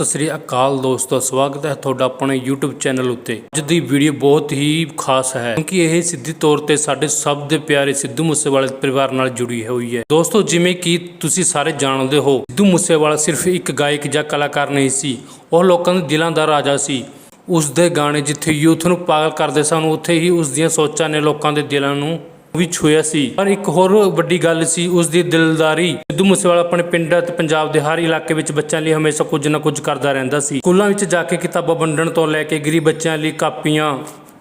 ਸਤਿ ਸ੍ਰੀ ਅਕਾਲ ਦੋਸਤੋ, ਸਵਾਗਤ ਹੈ ਤੁਹਾਡਾ ਆਪਣੇ YouTube ਚੈਨਲ ਉੱਤੇ। ਅੱਜ ਦੀ ਵੀਡੀਓ ਬਹੁਤ ਹੀ ਖਾਸ ਹੈ, ਕਿਉਂਕਿ ਇਹ ਸਿੱਧੀ ਤੌਰ ਤੇ ਸਾਡੇ ਸਭ ਦੇ ਪਿਆਰੇ ਸਿੱਧੂ ਮੂਸੇਵਾਲੇ ਪਰਿਵਾਰ ਨਾਲ ਜੁੜੀ ਹੋਈ ਹੈ। ਦੋਸਤੋ, ਜਿਵੇਂ ਕਿ ਤੁਸੀਂ ਸਾਰੇ ਜਾਣਦੇ ਹੋ, ਸਿੱਧੂ ਮੂਸੇਵਾਲਾ ਸਿਰਫ ਇੱਕ ਗਾਇਕ ਜਾਂ ਕਲਾਕਾਰ ਨਹੀਂ ਸੀ। ਉਹ ਲੋਕਾਂ ਦੇ ਦਿਲਾਂ ਦਾ ਰਾਜਾ ਸੀ। ਉਸ ਦੇ ਗਾਣੇ ਜਿੱਥੇ ਯੂਥ ਨੂੰ ਪਾਗਲ ਕਰਦੇ ਸਨ, ਉੱਥੇ ਹੀ ਉਸ ਦੀਆਂ ਸੋਚਾਂ ਨੇ ਲੋਕਾਂ ਦੇ ਦਿਲਾਂ ਨੂੰ ਵੀ ਛੂਇਆ ਸੀ। ਪਰ ਇੱਕ ਹੋਰ ਵੱਡੀ ਗੱਲ ਸੀ ਉਸ ਦੀ ਦਿਲਦਾਰੀ। ਸਿੱਧੂ ਮੂਸੇਵਾਲਾ ਆਪਣੇ ਪਿੰਡ ਅਤੇ ਪੰਜਾਬ ਦੇ ਹਰ ਇਲਾਕੇ ਵਿੱਚ ਬੱਚਿਆਂ ਲਈ ਹਮੇਸ਼ਾ ਕੁਝ ਨਾ ਕੁਝ ਕਰਦਾ ਰਹਿੰਦਾ ਸੀ। ਸਕੂਲਾਂ ਵਿੱਚ ਜਾ ਕੇ ਕਿਤਾਬਾਂ ਵੰਡਣ ਤੋਂ ਲੈ ਕੇ ਗਰੀਬ ਬੱਚਿਆਂ ਲਈ ਕਾਪੀਆਂ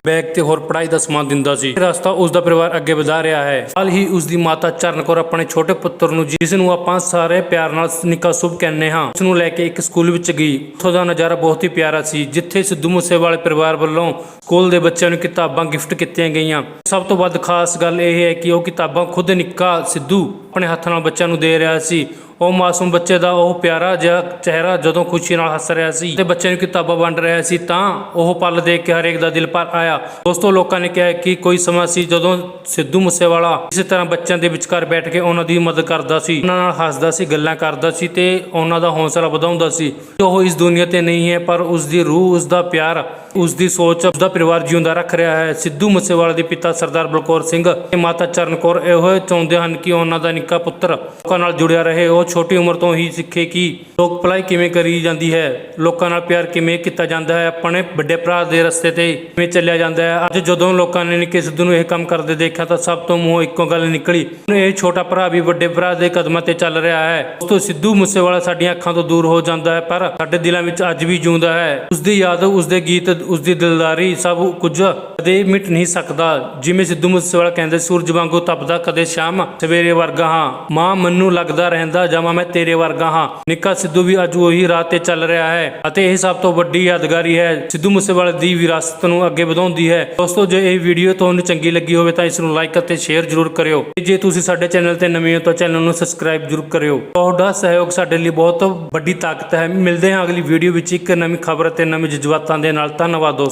ਬੈਗ ਤੇ ਹੋਰ ਪੜ੍ਹਾਈ ਦਾ ਸਮਾਨ ਦਿੰਦਾ ਸੀ। ਰਸਤਾ ਉਸ ਦਾ ਪਰਿਵਾਰ ਅੱਗੇ ਵਧਾ ਰਿਹਾ ਹੈ। ਹਾਲ ਹੀ ਉਸ ਦੀ ਮਾਤਾ ਚਰਨ ਕੌਰ ਆਪਣੇ ਛੋਟੇ ਪੁੱਤਰ ਨੂੰ ਜਿਸ ਨੂੰ ਆਪਾਂ ਸਾਰੇ ਪਿਆਰ ਨਾਲ ਨਿੱਕਾ ਸ਼ੁਭ ਕਹਿੰਦੇ ਹਾਂ, ਉਸ ਨੂੰ ਲੈ ਕੇ ਇੱਕ ਸਕੂਲ ਵਿੱਚ ਗਈ। ਉੱਥੋਂ ਦਾ ਨਜ਼ਾਰਾ ਬਹੁਤ ਹੀ ਪਿਆਰਾ ਸੀ, ਜਿੱਥੇ ਸਿੱਧੂ ਮੂਸੇਵਾਲੇ ਪਰਿਵਾਰ ਵੱਲੋਂ ਸਕੂਲ ਦੇ ਬੱਚਿਆਂ ਨੂੰ ਕਿਤਾਬਾਂ ਗਿਫਟ ਕੀਤੀਆਂ ਗਈਆਂ। ਸਭ ਤੋਂ ਵੱਧ ਖਾਸ ਗੱਲ ਇਹ ਹੈ ਕਿ ਉਹ ਕਿਤਾਬਾਂ ਖੁਦ ਨਿੱਕਾ ਸਿੱਧੂ ਆਪਣੇ ਹੱਥ ਨਾਲ ਬੱਚਿਆਂ ਨੂੰ ਦੇ ਰਿਹਾ ਸੀ। ਉਹ ਮਾਸੂਮ ਬੱਚੇ ਦਾ ਉਹ ਪਿਆਰਾ ਜਿਹਾ ਚਿਹਰਾ ਜਦੋਂ ਖੁਸ਼ੀ ਨਾਲ ਹੱਸ ਰਿਹਾ ਸੀ ਤੇ ਬੱਚੇ ਨੂੰ ਕਿਤਾਬਾਂ ਵੰਡ ਰਿਹਾ ਸੀ ਤਾਂ ਉਹ ਪਲ ਦੇਖ ਕੇ ਹਰੇਕ ਦਾ ਦਿਲ ਭਰ ਆਇਆ। ਦੋਸਤੋ, ਲੋਕਾਂ ਨੇ ਕਿਹਾ ਕਿ ਕੋਈ ਸਮਾਂ ਸੀ ਜਦੋਂ ਸਿੱਧੂ ਮੂਸੇਵਾਲਾ ਇਸੇ ਤਰ੍ਹਾਂ ਬੱਚਿਆਂ ਦੇ ਵਿਚਕਾਰ ਬੈਠ ਕੇ ਉਹਨਾਂ ਦੀ ਮਦਦ ਕਰਦਾ ਸੀ, ਉਹਨਾਂ ਨਾਲ ਹੱਸਦਾ ਸੀ, ਗੱਲਾਂ ਕਰਦਾ ਸੀ ਤੇ ਉਹਨਾਂ ਦਾ ਹੌਸਲਾ ਵਧਾਉਂਦਾ ਸੀ। ਉਹ ਇਸ ਦੁਨੀਆ ਤੇ ਨਹੀਂ ਹੈ, ਪਰ ਉਸ ਦੀ ਰੂਹ, ਉਸ ਦਾ ਪਿਆਰ, ਉਸ ਦੀ ਸੋਚ, ਉਸ ਦਾ ਪਰਿਵਾਰ ਜਿਉਂਦਾ ਰੱਖ ਰਿਹਾ ਹੈ। ਸਿੱਧੂ ਮੂਸੇਵਾਲਾ ਦੇ ਪਿਤਾ ਸਰਦਾਰ ਬਲਕੌਰ ਸਿੰਘ ਤੇ ਮਾਤਾ ਚਰਨ ਕੌਰ ਇਹੋ ਚਾਹੁੰਦੇ ਹਨ ਕਿ ਉਹਨਾਂ ਦਾ ਨਿੱਕਾ ਪੁੱਤਰ। ਲੋਕਾਂ ਨਾਲ ਜੁੜਿਆ ਰਹੇ, ਉਹ ਛੋਟੀ ਉਮਰ ਤੋਂ ਹੀ ਸਿੱਖੇ ਕਿ ਲੋਕ ਭਲਾਈ ਕਿਵੇਂ ਕਰੀ ਜਾਂਦੀ ਹੈ, ਲੋਕਾਂ ਨਾਲ ਪਿਆਰ ਕਿਵੇਂ ਕੀਤਾ ਜਾਂਦਾ ਹੈ, ਆਪਣੇ ਵੱਡੇ ਭਰਾ ਦੇ ਰਸਤੇ ਤੇ ਕਿਵੇਂ ਚੱਲਿਆ ਜਾਂਦਾ ਹੈ। ਅੱਜ ਜਦੋਂ ਲੋਕਾਂ ਨੇ ਨਿੱਕੇ ਸਿੱਧੂ ਨੂੰ ਇਹ ਕੰਮ ਕਰਦੇ ਦੇਖਿਆ ਤਾਂ ਸਭ ਤੋਂ ਮੂੰਹੋਂ ਇੱਕੋ ਗੱਲ ਨਿਕਲੀ। ਇਹ ਛੋਟਾ ਭਰਾ ਵੀ ਵੱਡੇ ਭਰਾ ਦੇ ਕਦਮਾਂ ਤੇ ਚੱਲ ਰਿਹਾ ਹੈ। ਉਸ ਤੋਂ ਸਿੱਧੂ ਮੂਸੇਵਾਲਾ ਸਾਡੀਆਂ ਅੱਖਾਂ ਤੋਂ ਦੂਰ ਹੋ ਜਾਂਦਾ ਹੈ, ਪਰ ਸਾਡੇ ਦਿਲਾਂ ਵਿੱਚ ਅੱਜ ਵੀ ਜਿਉਂਦਾ ਹੈ। ਉਸ ਦੀ ਯਾਦ ਉਸ ਦੇ ਗੀਤ ਉਸ ਦੀ ਦਿਲਦਾਰੀ ਸਭ ਕੁਝ ਕਦੇ ਮਿਟ ਨਹੀਂ ਸਕਦਾ। ਜਿਵੇਂ ਸਿੱਧੂ ਮੂਸੇਵਾਲਾ ਕਹਿੰਦੇ, ਸੂਰਜ ਵਾਂਗੂ ਤਪਦਾ ਕਦੇ ਸ਼ਾਮ, ਸਵੇਰੇ ਵਰਗਾ ਹਾਂ ਮਾਂ ਮੈਨੂੰ ਲੱਗਦਾ ਰਹਿੰਦਾ ਜਮਾ ਮੈਂ ਤੇਰੇ ਵਰਗਾ ਹਾਂ। ਨਿੱਕਾ ਸਿੱਧੂ ਵੀ ਅੱਜ ਉਹੀ ਰਾਹ ਤੇ ਚੱਲ ਰਿਹਾ ਹੈ ਅਤੇ ਇਹ ਸਭ ਤੋਂ ਵੱਡੀ ਯਾਦਗਾਰੀ ਹੈ। ਸਿੱਧੂ ਮੂਸੇਵਾਲੇ ਦੀ ਵਿਰਾਸਤ ਨੂੰ ਅੱਗੇ ਵਧਾਉਂਦੀ ਹੈ। ਦੋਸਤੋ, ਜੇ ਇਹ ਵੀਡੀਓ ਤੁਹਾਨੂੰ ਚੰਗੀ ਲੱਗੀ ਹੋਵੇ ਤਾਂ ਇਸ ਨੂੰ ਲਾਈਕ ਅਤੇ ਸ਼ੇਅਰ ਜ਼ਰੂਰ ਕਰਿਓ। ਜੇ ਤੁਸੀਂ ਸਾਡੇ ਚੈਨਲ ਤੇ ਨਵੇਂ ਹੋ ਤਾਂ ਚੈਨਲ ਨੂੰ ਸਬਸਕ੍ਰਾਈਬ ਜ਼ਰੂਰ ਕਰਿਓ। ਤੁਹਾਡਾ ਸਹਿਯੋਗ ਸਾਡੇ ਲਈ ਬਹੁਤ ਵੱਡੀ ਤਾਕਤ ਹੈ। ਮਿਲਦੇ ਹਾਂ ਅਗਲੀ ਵੀਡੀਓ ਵਿੱਚ ਇੱਕ ਨਵੀਂ ਖਬਰ ਅਤੇ ਨਵੇਂ ਜਜ਼ਬਾਤਾਂ ਦੇ ਨਾਲ। ਧੰਨਵਾਦ ਦੋਸਤੋ।